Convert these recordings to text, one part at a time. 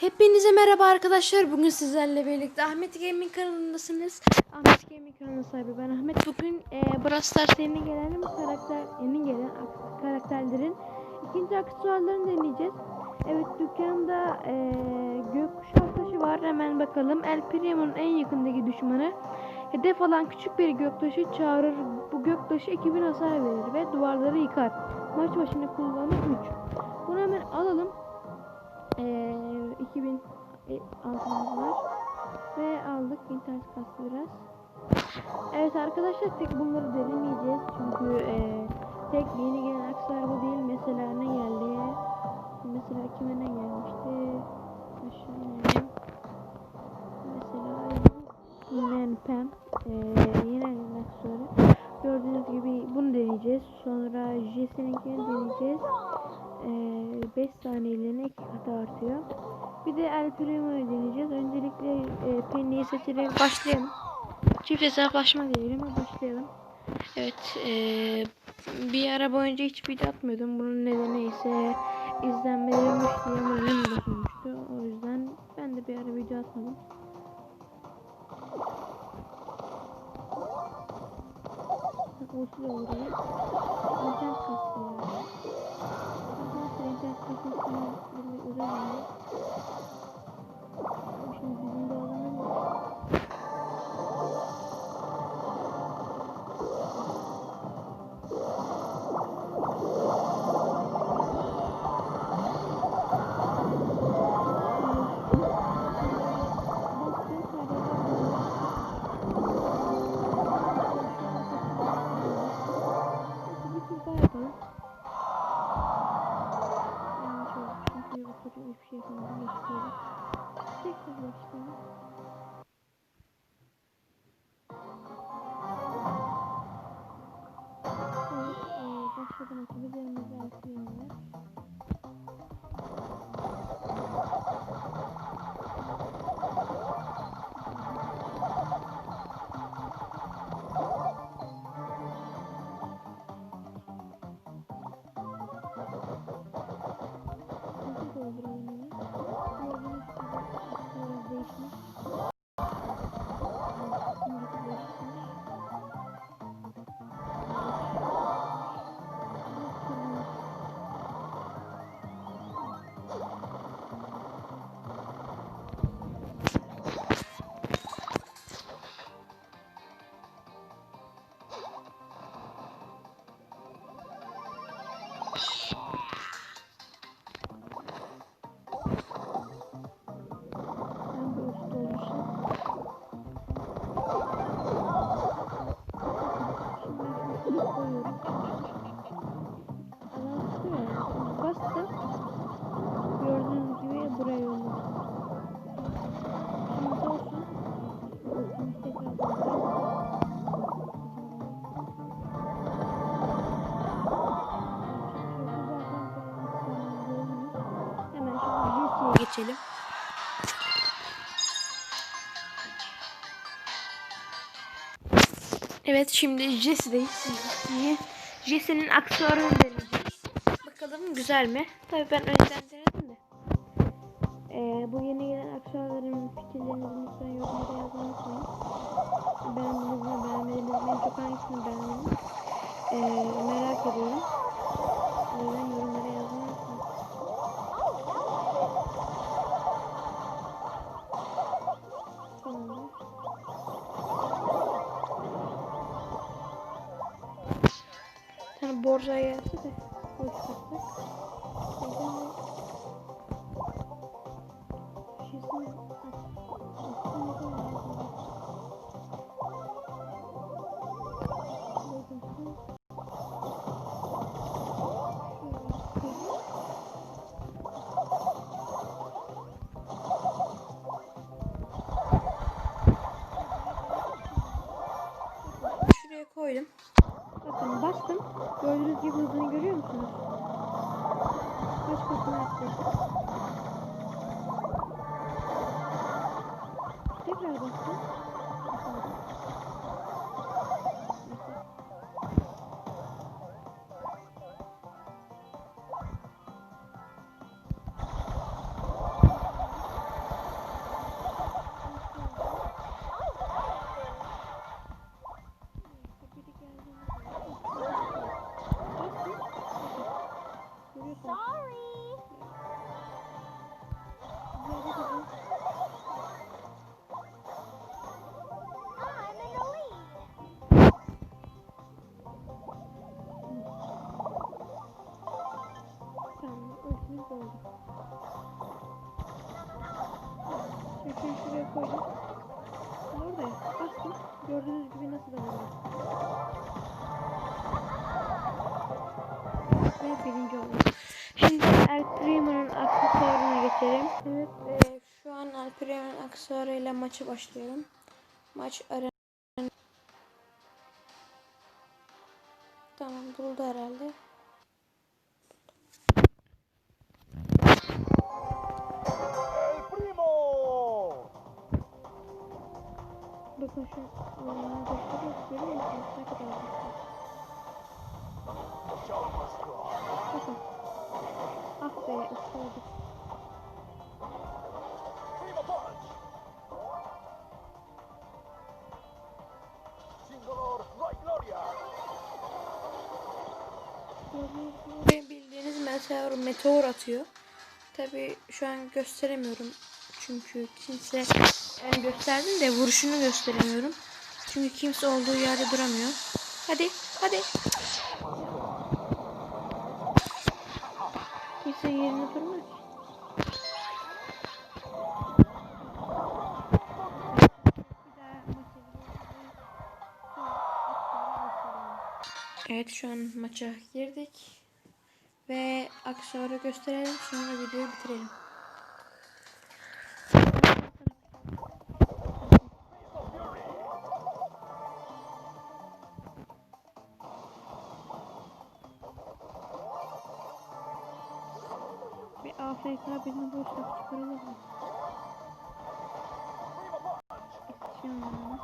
Hepinize merhaba arkadaşlar. Bugün sizlerle birlikte Ahmet Gaming kanalındasınız. Ahmet Gaming kanalı sahibi ben Ahmet. Bugün e, Brawl Stars yeni gelen karakter yeni gelen ak- karakterlerin ikinci aksesuarlarını deneyeceğiz. Evet dükkanda e, gökkuşağı taşı var. Hemen bakalım. El Primo'nun en yakındaki düşmanı hedef alan küçük bir göktaşı çağırır. Bu göktaşı 2000 hasar verir ve duvarları yıkar. Maç başına kullanılır 3. Bunu hemen alalım. Ee, 2000 e, altımız var. Ve aldık. internet kastı biraz. Evet arkadaşlar tek bunları denemeyeceğiz. Çünkü e, tek yeni gelen aksesuar bu değil. Mesela ne geldi? Mesela kime ne gelmişti? Aşağı inelim. Mesela Pam. E, yine gelen aksesuarı. Gördüğünüz gibi bunu deneyeceğiz. Sonra Jesse'ninkini deneyeceğiz. 5 saniyeliğine 2 kat artıyor. Bir de El Primo'yu deneyeceğiz. Öncelikle e, Penny'yi seçerek başlayalım. Çift hesaplaşma diyelim başlayalım. Evet, e, bir ara boyunca hiç video atmıyordum. Bunun nedeni ise izlenmelerim diye moralim bozulmuştu. O yüzden ben de bir ara video atmadım. Usul uğrayayım. İnternet kastı Evet şimdi Jesse'deyiz. Jesse'nin aksesuarını deneyeceğiz. Bakalım güzel mi? Tabii ben önceden denedim de. Ee, bu yeni gelen aksesuarların fikirlerinizi lütfen yorumlara yazmayı unutmayın. Beğendiniz mi, beğenmediniz mi, en çok hangisini beğendiniz? Ee, merak ediyorum. Bir tane borcaya gelse de o çıkartsak. kafasına attı. Tekrar bastı. Maçı başlıyorum. Maç arena. Tamam buldu herhalde. ¡El primo! Bakın şu meteor, meteor atıyor. Tabi şu an gösteremiyorum. Çünkü kimse yani gösterdim de vuruşunu gösteremiyorum. Çünkü kimse olduğu yerde duramıyor. Hadi hadi. Kimse yerine durmaz. Evet şu an maça girdik. Ve aksesuarı gösterelim sonra videoyu bitirelim. Bir AFK birini bulursak çıkaralım mı? Yani.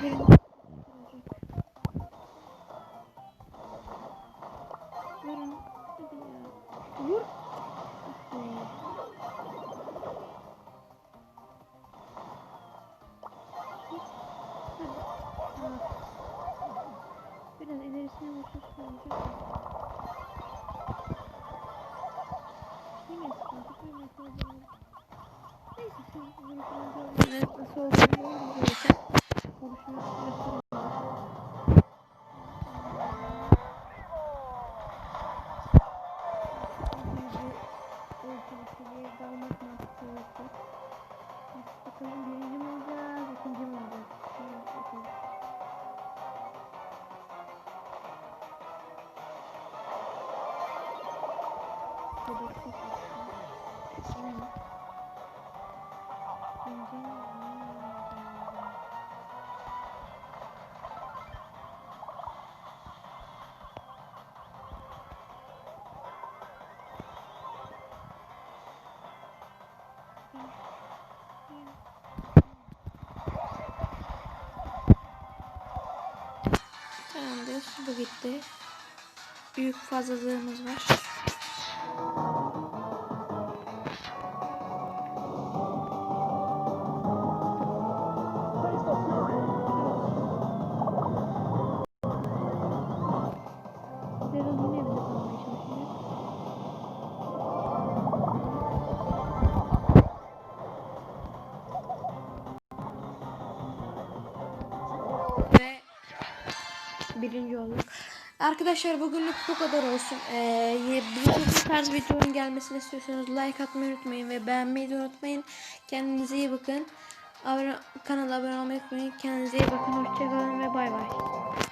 Evet. 就是就是。Tamamdır. Bu gitti. Büyük fazlalığımız var. Ve birinci olduk. Arkadaşlar bugünlük bu kadar olsun. Ee, bu tarz videonun gelmesini istiyorsanız like atmayı unutmayın ve beğenmeyi de unutmayın. Kendinize iyi bakın. Abone, kanala abone olmayı unutmayın. Kendinize iyi bakın. Hoşçakalın ve bay bay.